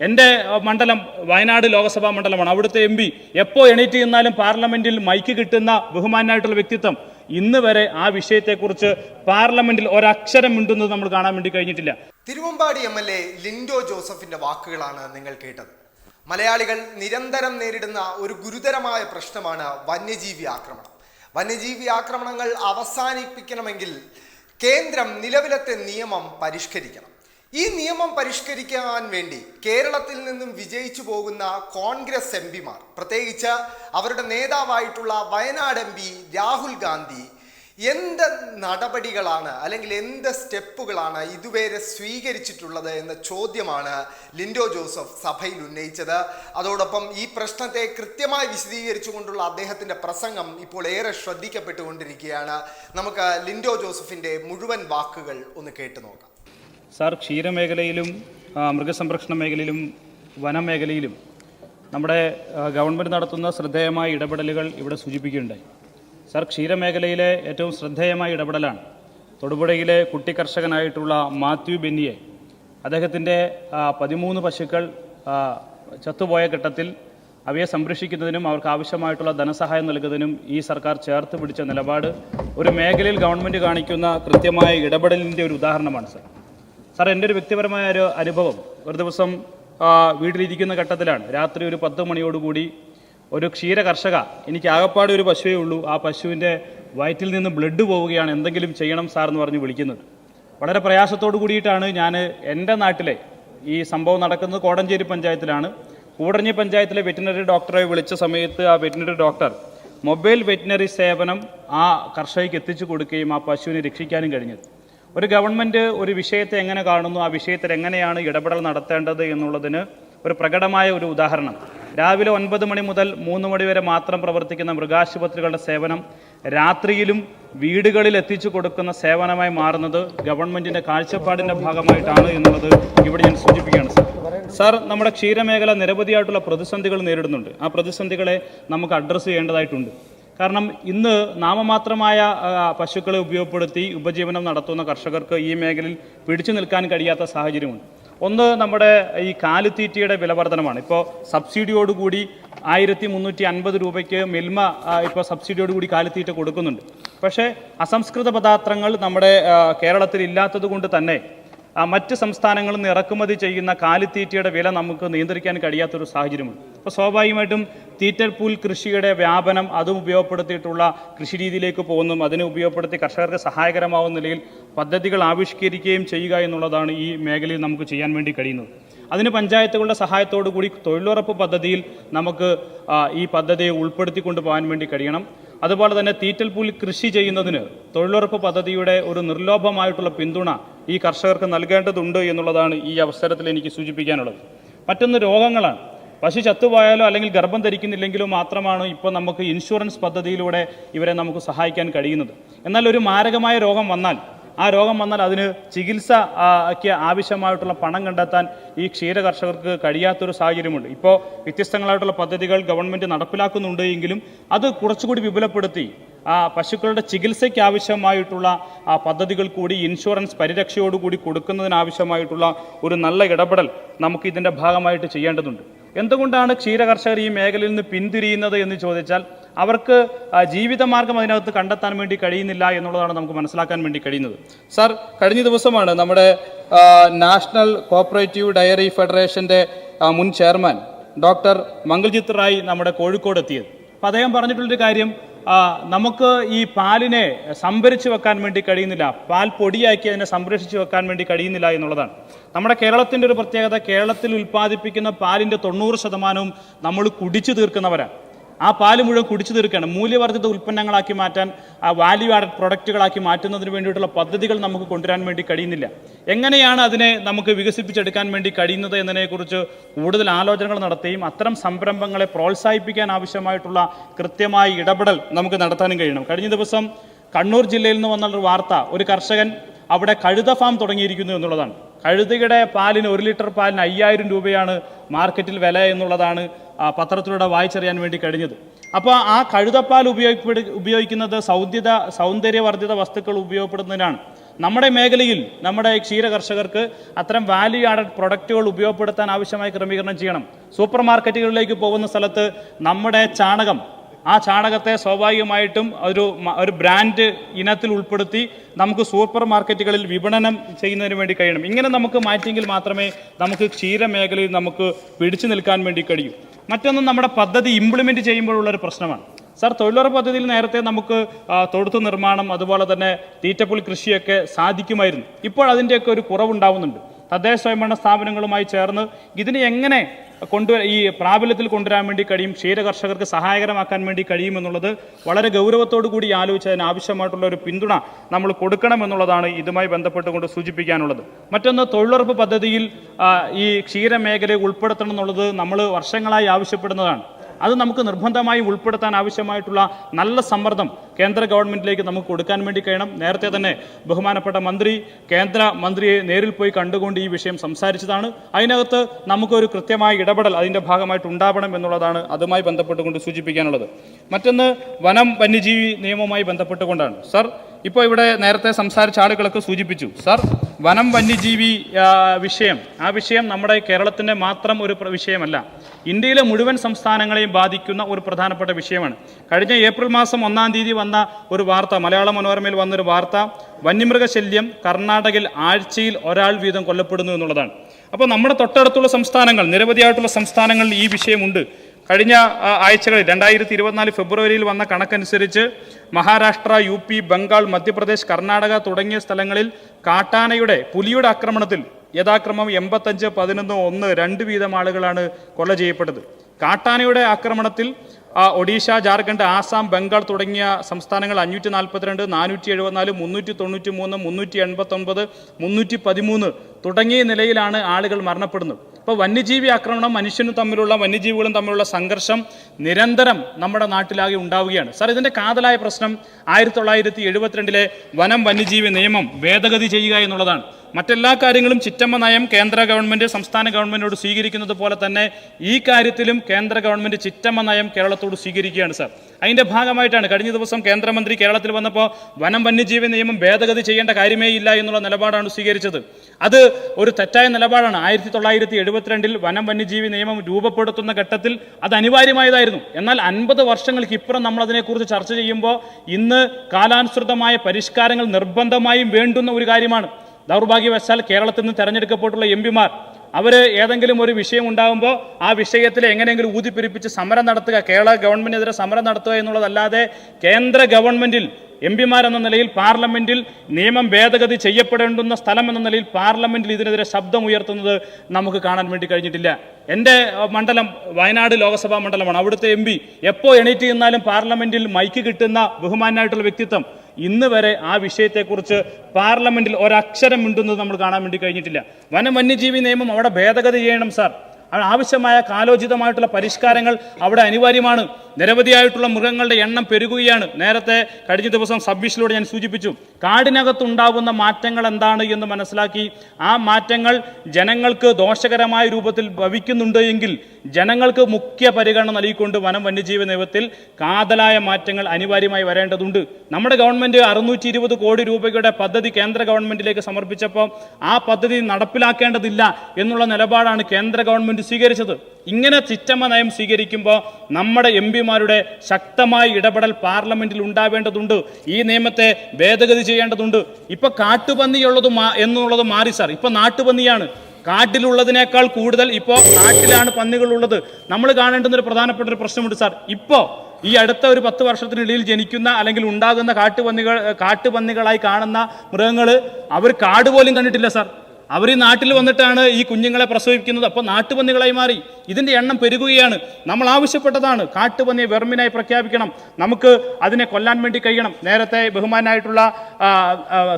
എന്റെ മണ്ഡലം വയനാട് ലോക്സഭാ മണ്ഡലമാണ്. അവിടുത്തെ എം പി എപ്പോൾ എണീറ്റ് നിന്നാലും പാർലമെന്റിൽ മൈക്ക് കിട്ടുന്ന ബഹുമാനായിട്ടുള്ള വ്യക്തിത്വം ഇന്ന് വരെ ആ വിഷയത്തെക്കുറിച്ച് പാർലമെന്റിൽ ഒരക്ഷരം മിണ്ടുന്നത് നമ്മൾ കാണാൻ വേണ്ടി കഴിഞ്ഞിട്ടില്ല. Thiruvambady M L A Linto ജോസഫിന്റെ വാക്കുകളാണ് നിങ്ങൾ കേട്ടത്. മലയാളികൾ നിരന്തരം നേരിടുന്ന ഒരു ഗുരുതരമായ പ്രശ്നമാണ് വന്യജീവി ആക്രമണം. വന്യജീവി ആക്രമണങ്ങൾ അവസാനിപ്പിക്കണമെങ്കിൽ കേന്ദ്രം നിലവിലത്തെ നിയമം പരിഷ്കരിക്കണം. ഈ നിയമം പരിഷ്കരിക്കാൻ വേണ്ടി കേരളത്തിൽ നിന്നും വിജയിച്ചു പോകുന്ന കോൺഗ്രസ് എം പിമാർ പ്രത്യേകിച്ച് അവരുടെ നേതാവായിട്ടുള്ള വയനാട് എം പി രാഹുൽ ഗാന്ധി എന്ത് നടപടികളാണ് അല്ലെങ്കിൽ എന്ത് സ്റ്റെപ്പുകളാണ് ഇതുവരെ സ്വീകരിച്ചിട്ടുള്ളത് എന്ന ചോദ്യമാണ് ലിൻഡോ ജോസഫ് സഭയിൽ ഉന്നയിച്ചത്. അതോടൊപ്പം ഈ പ്രശ്നത്തെ കൃത്യമായി വിശദീകരിച്ചുകൊണ്ടുള്ള അദ്ദേഹത്തിന്റെ പ്രസംഗം ഇപ്പോൾ ഏറെ ശ്രദ്ധിക്കപ്പെട്ടുകൊണ്ടിരിക്കുകയാണ്. നമുക്ക് ലിൻഡോ ജോസഫിന്റെ മുഴുവൻ വാക്കുകൾ ഒന്ന് കേട്ടു നോക്കാം. സാർ ക്ഷീരമേഖലയിലും മൃഗസംരക്ഷണ മേഖലയിലും വനമേഖലയിലും നമ്മുടെ ഗവൺമെന്റ് നടത്തുന്ന ശ്രദ്ധേയമായ ഇടപെടലുകൾ ഇവിടെ സൂചിപ്പിക്കുകയുണ്ടായി സാർ ക്ഷീരമേഖലയിലെ ഏറ്റവും ശ്രദ്ധേയമായ ഇടപെടലാണ് തൊടുപുഴയിലെ കുട്ടി കർഷകനായിട്ടുള്ള മാത്യു ബെന്നിയെ. അദ്ദേഹത്തിന്റെ പതിമൂന്ന് പശുക്കൾ ചത്തുപോയ ഘട്ടത്തിൽ അവയെ സംരക്ഷിക്കുന്നതിനും അവർക്ക് ആവശ്യമായിട്ടുള്ള ധനസഹായം നൽകുന്നതിനും ഈ സർക്കാർ ചേർത്ത് പിടിച്ച നിലപാട് ഒരു മേഖലയിൽ ഗവൺമെന്റ് കാണിക്കുന്ന കൃത്യമായ ഇടപെടലിന്റെ ഒരു ഉദാഹരണമാണ് സാർ. സാർ എന്റെ ഒരു വ്യക്തിപരമായ ഒരു അനുഭവം. ഒരു ദിവസം വീട്ടിലിരിക്കുന്ന ഘട്ടത്തിലാണ്. രാത്രി ഒരു പത്ത് മണിയോടുകൂടി ഒരു ക്ഷീര കർഷക എനിക്ക് ആകപ്പാടെ ഒരു പശുവേ ഉള്ളൂ. ആ പശുവിന്റെ വയറ്റിൽ നിന്ന് ബ്ലഡ് പോവുകയാണ്. എന്തെങ്കിലും ചെയ്യണം സാർ എന്ന് പറഞ്ഞ് വിളിക്കുന്നത്. വളരെ പ്രയാസത്തോടു കൂടിയിട്ടാണ് ഞാൻ എന്റെ നാട്ടിലെ ഈ സംഭവം നടക്കുന്നത്. കോടഞ്ചേരി പഞ്ചായത്തിലാണ്. കൂടഞ്ഞി പഞ്ചായത്തിലെ വെറ്റിനറി ഡോക്ടറെ വിളിച്ച സമയത്ത് ആ വെറ്റിനറി ഡോക്ടർ മൊബൈൽ വെറ്റിനറി സേവനം ആ കർഷകയ്ക്ക് എത്തിച്ചു കൊടുക്കുകയും ആ പശുവിനെ രക്ഷിക്കാനും കഴിഞ്ഞത്. ഒരു ഗവൺമെന്റ് ഒരു വിഷയത്തെ എങ്ങനെ കാണുന്നു ആ വിഷയത്തിൽ എങ്ങനെയാണ് ഇടപെടൽ നടത്തേണ്ടത് എന്നുള്ളതിന് ഒരു പ്രകടമായ ഒരു ഉദാഹരണം. രാവിലെ ഒൻപത് മണി മുതൽ മൂന്ന് മണി വരെ മാത്രം പ്രവർത്തിക്കുന്ന മൃഗാശുപത്രികളുടെ സേവനം രാത്രിയിലും വീടുകളിൽ എത്തിച്ചു കൊടുക്കുന്ന സേവനമായി മാറുന്നത് ഗവൺമെന്റിന്റെ കാഴ്ചപ്പാടിന്റെ ഭാഗമായിട്ടാണ് എന്നുള്ളത് ഇവിടെ ഞാൻ സൂചിപ്പിക്കുകയാണ് സാർ. സാർ നമ്മുടെ ക്ഷീരമേഖല നിരവധിയായിട്ടുള്ള പ്രതിസന്ധികൾ നേരിടുന്നുണ്ട്. ആ പ്രതിസന്ധികളെ നമുക്ക് അഡ്രസ്സ് ചെയ്യേണ്ടതായിട്ടുണ്ട്. കാരണം ഇന്ന് നാമമാത്രമായ പശുക്കളെ ഉപയോഗപ്പെടുത്തി ഉപജീവനം നടത്തുന്ന കർഷകർക്ക് ഈ മേഖലയിൽ പിടിച്ചു നിൽക്കാൻ കഴിയാത്ത സാഹചര്യമുണ്ട്. ഒന്ന് നമ്മുടെ ഈ കാലിത്തീറ്റയുടെ വിലവർധനമാണ് ഇപ്പോൾ സബ്സിഡിയോടുകൂടി ആയിരത്തി മുന്നൂറ്റി അൻപത് രൂപയ്ക്ക് മിൽമ ഇപ്പോൾ സബ്സിഡിയോടുകൂടി കാലിത്തീറ്റ കൊടുക്കുന്നുണ്ട്. പക്ഷേ അസംസ്കൃത പദാർത്ഥങ്ങൾ നമ്മുടെ കേരളത്തിൽ ഇല്ലാത്തത് കൊണ്ട് തന്നെ മറ്റ് സംസ്ഥാനങ്ങളിൽ നിന്ന് ഇറക്കുമതി ചെയ്യുന്ന കാലിത്തീറ്റയുടെ വില നമുക്ക് നിയന്ത്രിക്കാൻ കഴിയാത്തൊരു സാഹചര്യമുണ്ട്. അപ്പോൾ സ്വാഭാവികമായിട്ടും തീറ്റപ്പൂൽ കൃഷിയുടെ വ്യാപനം അതും ഉപയോഗപ്പെടുത്തിയിട്ടുള്ള കൃഷി രീതിയിലേക്ക് പോകുന്നതും അതിനെ ഉപയോഗപ്പെടുത്തി കർഷകർക്ക് സഹായകരമാവുന്ന നിലയിൽ പദ്ധതികൾ ആവിഷ്കരിക്കുകയും ചെയ്യുക എന്നുള്ളതാണ് ഈ മേഖലയിൽ നമുക്ക് ചെയ്യാൻ വേണ്ടി കഴിയുന്നത്. അതിന് പഞ്ചായത്തുകളുടെ സഹായത്തോടു കൂടി തൊഴിലുറപ്പ് പദ്ധതിയിൽ നമുക്ക് ഈ പദ്ധതിയെ ഉൾപ്പെടുത്തിക്കൊണ്ട് പോകാൻ വേണ്ടി കഴിയണം. അതുപോലെ തന്നെ തീറ്റൽപ്പൂൽ കൃഷി ചെയ്യുന്നതിന് തൊഴിലുറപ്പ് പദ്ധതിയുടെ ഒരു നിർലോഭമായിട്ടുള്ള പിന്തുണ ഈ കർഷകർക്ക് നൽകേണ്ടതുണ്ട് എന്നുള്ളതാണ് ഈ അവസരത്തിൽ എനിക്ക് സൂചിപ്പിക്കാനുള്ളത്. മറ്റൊന്ന് രോഗങ്ങളാണ്. പശു ചത്തുപോയാലോ അല്ലെങ്കിൽ ഗർഭം ധരിക്കുന്നില്ലെങ്കിലോ മാത്രമാണ് ഇപ്പോൾ നമുക്ക് ഇൻഷുറൻസ് പദ്ധതിയിലൂടെ ഇവരെ നമുക്ക് സഹായിക്കാൻ കഴിയുന്നത്. എന്നാൽ ഒരു മാരകമായ രോഗം വന്നാൽ ആ രോഗം വന്നാൽ അതിന് ചികിത്സയ്ക്ക് ആവശ്യമായിട്ടുള്ള പണം കണ്ടെത്താൻ ഈ ക്ഷീര കർഷകർക്ക് കഴിയാത്തൊരു സാഹചര്യമുണ്ട്. ഇപ്പോൾ വ്യത്യസ്തങ്ങളായിട്ടുള്ള പദ്ധതികൾ ഗവൺമെന്റ് നടപ്പിലാക്കുന്നുണ്ട് എങ്കിലും അത് കുറച്ചുകൂടി വിപുലപ്പെടുത്തി ആ പശുക്കളുടെ ചികിത്സയ്ക്ക് ആവശ്യമായിട്ടുള്ള ആ പദ്ധതികൾ കൂടി ഇൻഷുറൻസ് പരിരക്ഷയോടുകൂടി കൊടുക്കുന്നതിനാവശ്യമായിട്ടുള്ള ഒരു നല്ല ഇടപെടൽ നമുക്ക് ഇതിന്റെ ഭാഗമായിട്ട് ചെയ്യേണ്ടതുണ്ട്. എന്തുകൊണ്ടാണ് ക്ഷീരകർഷകർ ഈ മേഖലയിൽ നിന്ന് പിന്തിരിയുന്നത് എന്ന് ചോദിച്ചാൽ അവർക്ക് ജീവിതമാർഗം അതിനകത്ത് കണ്ടെത്താൻ വേണ്ടി കഴിയുന്നില്ല എന്നുള്ളതാണ് നമുക്ക് മനസ്സിലാക്കാൻ വേണ്ടി കഴിയുന്നത്. സാർ കഴിഞ്ഞ ദിവസമാണ് നമ്മുടെ നാഷണൽ കോപ്പറേറ്റീവ് ഡയറി ഫെഡറേഷന്റെ മുൻ ചെയർമാൻ ഡോക്ടർ മംഗൾജിത്ത് റായ് നമ്മുടെ കോഴിക്കോട് എത്തിയത്. അപ്പോൾ അദ്ദേഹം പറഞ്ഞിട്ടുള്ളൊരു കാര്യം നമുക്ക് ഈ പാലിനെ സംഭരിച്ചു വെക്കാൻ വേണ്ടി കഴിയുന്നില്ല. പാൽ പൊടിയാക്കി അതിനെ സംരക്ഷിച്ചു വെക്കാൻ വേണ്ടി കഴിയുന്നില്ല എന്നുള്ളതാണ്. നമ്മുടെ കേരളത്തിന്റെ ഒരു പ്രത്യേകത കേരളത്തിൽ ഉൽപ്പാദിപ്പിക്കുന്ന പാലിന്റെ തൊണ്ണൂറ് ശതമാനവും നമ്മൾ കുടിച്ചു തീർക്കുന്നവരാണ്. ആ പാൽ മുഴുവൻ കുടിച്ചു തീർക്കുകയാണ്. മൂല്യവർദ്ധിത ഉൽപ്പന്നങ്ങളാക്കി മാറ്റാൻ ആ വാല്യൂ ആഡഡ് പ്രൊഡക്റ്റുകളാക്കി മാറ്റുന്നതിന് വേണ്ടിയിട്ടുള്ള പദ്ധതികൾ നമുക്ക് കൊണ്ടുവരാൻ വേണ്ടി കഴിയുന്നില്ല. എങ്ങനെയാണ് അതിനെ നമുക്ക് വികസിപ്പിച്ചെടുക്കാൻ വേണ്ടി കഴിയുന്നത് എന്നതിനെക്കുറിച്ച് കൂടുതൽ ആലോചനകൾ നടത്തുകയും അത്തരം സംരംഭങ്ങളെ പ്രോത്സാഹിപ്പിക്കാൻ ആവശ്യമായിട്ടുള്ള കൃത്യമായ ഇടപെടൽ നമുക്ക് നടത്താനും കഴിയണം. കഴിഞ്ഞ ദിവസം കണ്ണൂർ ജില്ലയിൽ നിന്ന് വന്നൊരു വാർത്ത ഒരു കർഷകൻ അവിടെ കഴുത ഫാം തുടങ്ങിയിരിക്കുന്നു എന്നുള്ളതാണ്. കഴുതയുടെ പാലിന് ഒരു ലിറ്റർ പാലിന് അയ്യായിരം രൂപയാണ് മാർക്കറ്റിൽ വില എന്നുള്ളതാണ് പത്രത്തിലൂടെ വായിച്ചറിയാൻ വേണ്ടി കഴിഞ്ഞത്. അപ്പോൾ ആ കഴുതപ്പാൽ ഉപയോഗപ്പെടു ഉപയോഗിക്കുന്നത് സൗദ്യത സൗന്ദര്യവർദ്ധിത വസ്തുക്കൾ ഉപയോഗപ്പെടുന്നതിനാണ്. നമ്മുടെ മേഖലയിൽ നമ്മുടെ ക്ഷീര കർഷകർക്ക് അത്തരം വാല്യൂ ആഡഡ് പ്രൊഡക്റ്റുകൾ ഉപയോഗപ്പെടുത്താൻ ആവശ്യമായ ക്രമീകരണം ചെയ്യണം. സൂപ്പർ മാർക്കറ്റുകളിലേക്ക് പോകുന്ന സ്ഥലത്ത് നമ്മുടെ ചാണകം ആ ചാണകത്തെ സ്വാഭാവികമായിട്ടും ഒരു ഒരു ബ്രാൻഡ് ഇനത്തിൽ ഉൾപ്പെടുത്തി നമുക്ക് സൂപ്പർ മാർക്കറ്റുകളിൽ വിപണനം ചെയ്യുന്നതിന് വേണ്ടി കഴിയണം. ഇങ്ങനെ നമുക്ക് മാറ്റിയെങ്കിൽ മാത്രമേ നമുക്ക് ക്ഷീരമേഖലയിൽ നമുക്ക് പിടിച്ചു നിൽക്കാൻ വേണ്ടി കഴിയൂ. മറ്റൊന്ന് നമ്മുടെ പദ്ധതി ഇംപ്ലിമെന്റ് ചെയ്യുമ്പോഴുള്ളൊരു പ്രശ്നമാണ്. സാർ തൊഴിലുറപ്പ് പദ്ധതിയിൽ നേരത്തെ നമുക്ക് തൊഴുത്തു നിർമ്മാണം അതുപോലെ തന്നെ തീറ്റപ്പുൽ കൃഷിയൊക്കെ സാധിക്കുമായിരുന്നു. ഇപ്പോൾ അതിന്റെയൊക്കെ ഒരു കുറവുണ്ടാവുന്നുണ്ട്. തദ്ദേശ സ്വയംഭരണ സ്ഥാപനങ്ങളുമായി ചേർന്ന് ഇതിനെ എങ്ങനെ കൊണ്ടുവരാൻ ഈ പ്രാബല്യത്തിൽ കൊണ്ടുവരാൻ വേണ്ടി കഴിയും ക്ഷീര കർഷകർക്ക് സഹായകരമാക്കാൻ വേണ്ടി കഴിയുമെന്നുള്ളത് വളരെ ഗൗരവത്തോടു കൂടി ആലോചിച്ച് അതിന് ആവശ്യമായിട്ടുള്ള ഒരു പിന്തുണ നമ്മൾ കൊടുക്കണമെന്നുള്ളതാണ് ഇതുമായി ബന്ധപ്പെട്ടുകൊണ്ട് സൂചിപ്പിക്കാനുള്ളത്. മറ്റൊന്ന് തൊഴിലുറപ്പ് പദ്ധതിയിൽ ഈ ക്ഷീരമേഖലയെ ഉൾപ്പെടുത്തണം എന്നുള്ളത് നമ്മൾ വർഷങ്ങളായി ആവശ്യപ്പെടുന്നതാണ്. അത് നമുക്ക് നിർബന്ധമായി ഉൾപ്പെടുത്താൻ ആവശ്യമായിട്ടുള്ള നല്ല സമ്മർദ്ദം കേന്ദ്ര ഗവൺമെന്റിലേക്ക് നമുക്ക് കൊടുക്കാൻ വേണ്ടി കഴിയണം. നേരത്തെ തന്നെ ബഹുമാനപ്പെട്ട മന്ത്രി കേന്ദ്ര മന്ത്രിയെ നേരിൽ പോയി കണ്ടുകൊണ്ട് ഈ വിഷയം സംസാരിച്ചതാണ്. അതിനകത്ത് നമുക്കൊരു കൃത്യമായ ഇടപെടൽ അതിന്റെ ഭാഗമായിട്ട് ഉണ്ടാവണം എന്നുള്ളതാണ് അതുമായി ബന്ധപ്പെട്ടുകൊണ്ട് സൂചിപ്പിക്കാനുള്ളത്. മറ്റൊന്ന് വനം വന്യജീവി നിയമവുമായി ബന്ധപ്പെട്ടുകൊണ്ടാണ്. സർ ഇപ്പോൾ ഇവിടെ നേരത്തെ സംസാരിച്ച ആളുകളൊക്കെ സൂചിപ്പിച്ചു. സർ വനം വന്യജീവി വിഷയം. ആ വിഷയം നമ്മുടെ കേരളത്തിന്റെ മാത്രം ഒരു വിഷയമല്ല. ഇന്ത്യയിലെ മുഴുവൻ സംസ്ഥാനങ്ങളെയും ബാധിക്കുന്ന ഒരു പ്രധാനപ്പെട്ട വിഷയമാണ്. കഴിഞ്ഞ ഏപ്രിൽ മാസം ഒന്നാം തീയതി വന്ന ഒരു വാർത്ത മലയാള മനോരമയിൽ വന്നൊരു വാർത്ത വന്യമൃഗശല്യം കർണാടകയിൽ ആഴ്ചയിൽ ഒരാൾ വീതം കൊല്ലപ്പെടുന്നു എന്നുള്ളതാണ്. അപ്പോൾ നമ്മുടെ തൊട്ടടുത്തുള്ള സംസ്ഥാനങ്ങൾ നിരവധിയായിട്ടുള്ള സംസ്ഥാനങ്ങളിൽ ഈ വിഷയമുണ്ട്. കഴിഞ്ഞ ആഴ്ചകളിൽ രണ്ടായിരത്തി ഇരുപത്തിനാല് ഫെബ്രുവരിയിൽ വന്ന കണക്കനുസരിച്ച് മഹാരാഷ്ട്ര യു പി ബംഗാൾ മധ്യപ്രദേശ് കർണാടക തുടങ്ങിയ സ്ഥലങ്ങളിൽ കാട്ടാനയുടെ പുലിയുടെ ആക്രമണത്തിൽ യഥാക്രമം എൺപത്തഞ്ച് പതിനൊന്ന് ഒന്ന് രണ്ട് വീതം ആളുകളാണ് കൊല ചെയ്യപ്പെട്ടത്. കാട്ടാനയുടെ ആക്രമണത്തിൽ ഒഡീഷ ജാർഖണ്ഡ് ആസാം ബംഗാൾ തുടങ്ങിയ സംസ്ഥാനങ്ങൾ അഞ്ഞൂറ്റി നാൽപ്പത്തിരണ്ട് നാനൂറ്റി എഴുപത്തിനാല് മുന്നൂറ്റി തൊണ്ണൂറ്റി മൂന്ന് മുന്നൂറ്റി എൺപത്തൊൻപത് മുന്നൂറ്റി പതിമൂന്ന് തുടങ്ങിയ നിലയിലാണ് ആളുകൾ മരണപ്പെടുന്നത്. അപ്പോൾ വന്യജീവി ആക്രമണം മനുഷ്യനും തമ്മിലുള്ള വന്യജീവികളും തമ്മിലുള്ള സംഘർഷം നിരന്തരം നമ്മുടെ നാട്ടിലാകെ ഉണ്ടാവുകയാണ്. സാർ ഇതിന്റെ കാതലായ പ്രശ്നം ആയിരത്തി തൊള്ളായിരത്തി എഴുപത്തിരണ്ടിലെ വനം വന്യജീവി നിയമം ഭേദഗതി ചെയ്യുക എന്നുള്ളതാണ്. മറ്റെല്ലാ കാര്യങ്ങളും ചിറ്റമ്മ നയം കേന്ദ്ര ഗവൺമെന്റ് സംസ്ഥാന ഗവൺമെന്റിനോട് സ്വീകരിക്കുന്നത് പോലെ തന്നെ ഈ കാര്യത്തിലും കേന്ദ്ര ഗവൺമെന്റ് ചിറ്റമ്മ നയം കേരളത്തോട് സ്വീകരിക്കുകയാണ് സാർ. അതിന്റെ ഭാഗമായിട്ടാണ് കഴിഞ്ഞ ദിവസം കേന്ദ്രമന്ത്രി കേരളത്തിൽ വന്നപ്പോൾ വനം വന്യജീവി നിയമം ഭേദഗതി ചെയ്യേണ്ട കാര്യമേ ഇല്ല എന്നുള്ള നിലപാടാണ് സ്വീകരിച്ചത്. അത് ഒരു തെറ്റായ നിലപാടാണ്. ആയിരത്തി തൊള്ളായിരത്തി എഴുപത്തിരണ്ടിൽ വനം വന്യജീവി നിയമം രൂപപ്പെടുത്തുന്ന ഘട്ടത്തിൽ അത് അനിവാര്യമായതായിരുന്നു. എന്നാൽ അൻപത് വർഷങ്ങൾക്ക് ഇപ്പുറം നമ്മൾ അതിനെക്കുറിച്ച് ചർച്ച ചെയ്യുമ്പോൾ ഇന്ന് കാലാനുസൃതമായ പരിഷ്കാരങ്ങൾ നിർബന്ധമായും വേണ്ടുന്ന ഒരു കാര്യമാണ്. ദൗർഭാഗ്യവശാൽ കേരളത്തിൽ നിന്ന് തെരഞ്ഞെടുക്കപ്പെട്ടുള്ള എം പിമാർ അവർ ഏതെങ്കിലും ഒരു വിഷയം ഉണ്ടാകുമ്പോൾ ആ വിഷയത്തിൽ എങ്ങനെയെങ്കിലും ഊതിപ്പിരിപ്പിച്ച് സമരം നടത്തുക കേരള ഗവൺമെന്റിനെതിരെ സമരം നടത്തുക എന്നുള്ളതല്ലാതെ കേന്ദ്ര ഗവൺമെന്റിൽ എം എന്ന നിലയിൽ പാർലമെന്റിൽ നിയമം ഭേദഗതി ചെയ്യപ്പെടേണ്ടുന്ന സ്ഥലം എന്ന നിലയിൽ പാർലമെന്റിൽ ഇതിനെതിരെ ശബ്ദം ഉയർത്തുന്നത് നമുക്ക് കാണാൻ വേണ്ടി കഴിഞ്ഞിട്ടില്ല. എന്റെ മണ്ഡലം വയനാട് ലോക്സഭാ മണ്ഡലമാണ്. അവിടുത്തെ എം പി എപ്പോൾ എണീറ്റ് ചെന്നാലും പാർലമെന്റിൽ മൈക്ക് കിട്ടുന്ന ബഹുമാനായിട്ടുള്ള വ്യക്തിത്വം ഇന്ന് വരെ ആ വിഷയത്തെക്കുറിച്ച് പാർലമെന്റിൽ ഒരക്ഷരം മിണ്ടുന്നത് നമ്മൾ കാണാൻ വേണ്ടി കഴിഞ്ഞിട്ടില്ല. വനം വന്യജീവി നിയമം അവിടെ ഭേദഗതി ചെയ്യണം സാർ. ആവശ്യമായ കാലോചിതമായിട്ടുള്ള പരിഷ്കാരങ്ങൾ അവിടെ അനിവാര്യമാണ്. നിരവധിയായിട്ടുള്ള മൃഗങ്ങളുടെ എണ്ണം പെരുകുകയാണ്. നേരത്തെ കഴിഞ്ഞ ദിവസം സബ്മിഷനിലൂടെ ഞാൻ സൂചിപ്പിച്ചു കാടിനകത്തുണ്ടാകുന്ന മാറ്റങ്ങൾ എന്താണ് എന്ന് മനസ്സിലാക്കി. ആ മാറ്റങ്ങൾ ജനങ്ങൾക്ക് ദോഷകരമായ രൂപത്തിൽ ഭവിക്കുന്നുണ്ട് എങ്കിൽ ജനങ്ങൾക്ക് മുഖ്യ പരിഗണന നൽകിക്കൊണ്ട് വനം വന്യജീവി നിയമത്തിൽ കാതലായ മാറ്റങ്ങൾ അനിവാര്യമായി വരേണ്ടതുണ്ട്. നമ്മുടെ ഗവൺമെന്റ് അറുന്നൂറ്റി ഇരുപത് കോടി രൂപയുടെ പദ്ധതി കേന്ദ്ര ഗവൺമെന്റിലേക്ക് സമർപ്പിച്ചപ്പോൾ ആ പദ്ധതി നടപ്പിലാക്കേണ്ടതില്ല എന്നുള്ള നിലപാടാണ് കേന്ദ്ര ഗവൺമെന്റ് സ്വീകരിച്ചത്. ഇങ്ങനെ ചിറ്റമ്മ നയം സ്വീകരിക്കുമ്പോൾ നമ്മുടെ എം പിമാരുടെ ശക്തമായ ഇടപെടൽ പാർലമെന്റിൽ ഉണ്ടാവേണ്ടതുണ്ട്. ഈ നിയമത്തെ ഭേദഗതി ചെയ്യേണ്ടതുണ്ട്. ഇപ്പൊ കാട്ടുപന്നിയുള്ളത് എന്നുള്ളത് മാറി സാർ. ഇപ്പൊ നാട്ടുപന്നിയാണ്. കാട്ടിലുള്ളതിനേക്കാൾ കൂടുതൽ ഇപ്പോൾ നാട്ടിലാണ് പന്നികളുള്ളത്. നമ്മൾ കാണേണ്ടുന്ന ഒരു പ്രധാനപ്പെട്ട ഒരു പ്രശ്നമുണ്ട് സാർ. ഇപ്പോൾ ഈ അടുത്ത ഒരു പത്ത് വർഷത്തിനിടയിൽ ജനിക്കുന്ന അല്ലെങ്കിൽ ഉണ്ടാകുന്ന കാട്ടുപന്നികൾ കാട്ടുപന്നികളായി കാണുന്ന മൃഗങ്ങൾ അവർ കാട് പോലും കണ്ടിട്ടില്ല സാർ. അവർ ഈ നാട്ടിൽ വന്നിട്ടാണ് ഈ കുഞ്ഞുങ്ങളെ പ്രസവിക്കുന്നത്. അപ്പോൾ നാട്ടുപന്നികളായി മാറി. ഇതിന്റെ എണ്ണം പെരുകുകയാണ്. നമ്മൾ ആവശ്യപ്പെട്ടതാണ്. കാട്ടുപന്നിയെ വെർമിനായി പ്രഖ്യാപിക്കണം. നമുക്ക് അതിനെ കൊല്ലാൻ വേണ്ടി കഴിയണം. നേരത്തെ ബഹുമാനായിട്ടുള്ള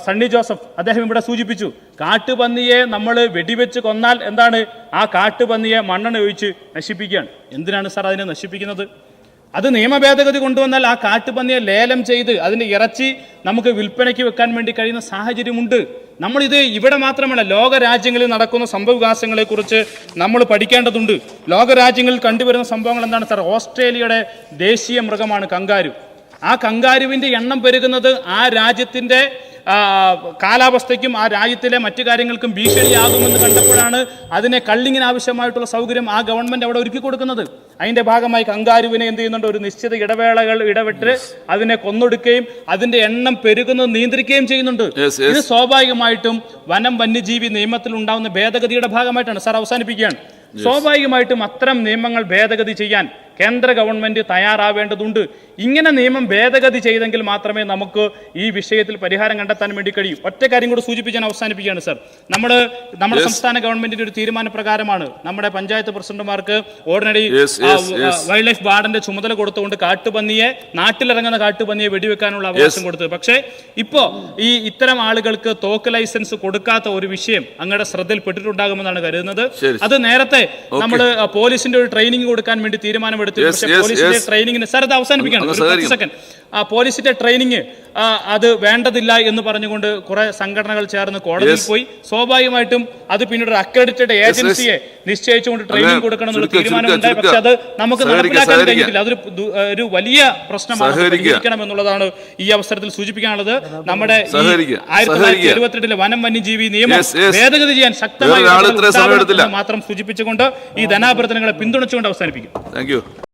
സണ്ണി ജോസഫ് അദ്ദേഹം ഇവിടെ സൂചിപ്പിച്ചു. കാട്ടുപന്നിയെ നമ്മൾ വെടിവെച്ച് കൊന്നാൽ എന്താണ്? ആ കാട്ടുപന്നിയെ മണ്ണെണ്ണ ഒഴിച്ച് നശിപ്പിക്കുകയാണ്. എന്തിനാണ് സാർ അതിനെ നശിപ്പിക്കുന്നത്? അത് നിയമ ഭേദഗതി കൊണ്ടുവന്നാൽ ആ കാട്ടുപന്നിയെ ലേലം ചെയ്ത് അതിന്റെ ഇറച്ചി നമുക്ക് വിൽപ്പനയ്ക്ക് വെക്കാൻ വേണ്ടി കഴിയുന്ന സാഹചര്യമുണ്ട്. നമ്മളിത് ഇവിടെ മാത്രമല്ല ലോക രാജ്യങ്ങളിൽ നടക്കുന്ന സംഭവവികാസങ്ങളെക്കുറിച്ച് നമ്മൾ പഠിക്കേണ്ടതുണ്ട്. ലോക രാജ്യങ്ങളിൽ കണ്ടുവരുന്ന സംഭവങ്ങൾ എന്താണ് സാർ ഓസ്ട്രേലിയയുടെ ദേശീയ മൃഗമാണ് കങ്കാരു. ആ കങ്കാരുവിന്റെ എണ്ണം പെരുകുന്നത് ആ രാജ്യത്തിന്റെ ആ, കാലാവസ്ഥയ്ക്കും ആ രാജ്യത്തിലെ മറ്റു കാര്യങ്ങൾക്കും ഭീഷണിയാകുമെന്ന് കണ്ടപ്പോഴാണ് അതിനെ കള്ളിങ്ങിന് ആവശ്യമായിട്ടുള്ള സൗകര്യം ആ ഗവൺമെന്റ് അവിടെ ഒരുക്കി കൊടുക്കുന്നത്. അതിന്റെ ഭാഗമായി കങ്കാരുവിനെ എന്ത് ചെയ്യുന്നുണ്ട്? ഒരു നിശ്ചിത ഇടവേളകൾ ഇടവിട്ട് അതിനെ കൊന്നൊടുക്കുകയും അതിന്റെ എണ്ണം പെരുകുന്നത് നിയന്ത്രിക്കുകയും ചെയ്യുന്നുണ്ട്. ഇത് സ്വാഭാവികമായിട്ടും വനം വന്യജീവി നിയമത്തിൽ ഉണ്ടാകുന്ന ഭേദഗതിയുടെ ഭാഗമായിട്ടാണ്. സാർ അവസാനിപ്പിക്കുകയാണ്. സ്വാഭാവികമായിട്ടും അത്തരം നിയമങ്ങൾ ഭേദഗതി ചെയ്യാൻ കേന്ദ്ര ഗവൺമെന്റ് തയ്യാറാവേണ്ടതുണ്ട്. ഇങ്ങനെ നിയമം ഭേദഗതി ചെയ്തെങ്കിൽ മാത്രമേ നമുക്ക് ഈ വിഷയത്തിൽ പരിഹാരം കണ്ടെത്താൻ വേണ്ടി കഴിയൂ. ഒറ്റ കാര്യം കൂടെ സൂചിപ്പിക്കാൻ അവസാനിപ്പിക്കുകയാണ് സർ. നമ്മൾ നമ്മുടെ സംസ്ഥാന ഗവൺമെന്റിന്റെ ഒരു തീരുമാനപ്രകാരമാണ് നമ്മുടെ പഞ്ചായത്ത് പ്രസിഡന്റുമാർക്ക് ഓർഡിനറി. വൈൽഡ് ലൈഫ് വാർഡന്റെ ചുമതല കൊടുത്തുകൊണ്ട് കാട്ടുപന്നിയെ നാട്ടിലിറങ്ങുന്ന കാട്ടുപന്നിയെ വെടിവെക്കാനുള്ള അവകാശം കൊടുത്തത്. പക്ഷേ ഇപ്പോ ഈ ഇത്തരം ആളുകൾക്ക് തോക്ക് ലൈസൻസ് കൊടുക്കാത്ത ഒരു വിഷയം അങ്ങയുടെ ശ്രദ്ധയിൽപ്പെട്ടിട്ടുണ്ടാകുമെന്നാണ് കരുതുന്നത്. അത് നേരത്തെ നമ്മൾ പോലീസിന്റെ ഒരു ട്രെയിനിങ് കൊടുക്കാൻ വേണ്ടി തീരുമാനമെടുത്തു Yes, പക്ഷേ പോലീസിന്റെ. ട്രെയിനിങ്ങിന് സാർ അത് അവസാനിപ്പിക്കണം. സെക്കൻഡ് ആ പോലീസിന്റെ ട്രെയിനിങ് അത് വേണ്ടതില്ല എന്ന് പറഞ്ഞുകൊണ്ട് കുറെ സംഘടനകൾ ചേർന്ന് കോടതിയിൽ പോയി. സ്വാഭാവികമായിട്ടും അത് പിന്നീട് ഒരു അക്രഡിറ്റഡ് ഏജൻസിയെ നിശ്ചയിച്ചുകൊണ്ട് ട്രെയിനിങ് കൊടുക്കണം എന്നുള്ള തീരുമാനം ഉണ്ടായി. പക്ഷെ അത് നമുക്ക് നടപ്പിലാക്കാൻ. കഴിഞ്ഞിട്ടില്ല. അതൊരു ഒരു വലിയ പ്രശ്നമാണ് പരിഹരിക്കണം എന്നുള്ളതാണ് ഈ അവസരത്തിൽ സൂചിപ്പിക്കാനുള്ളത്. നമ്മുടെ ആയിരത്തി തൊള്ളായിരത്തി എഴുപത്തിരണ്ടിലെ വനം വന്യജീവി നിയമം. ഭേദഗതി ചെയ്യാൻ ശക്തമായി മാത്രം സൂചിപ്പിച്ചുകൊണ്ട് ഈ ധനാഭ്യർത്ഥനകളെ പിന്തുണച്ചുകൊണ്ട് അവസാനിപ്പിക്കും. താങ്ക്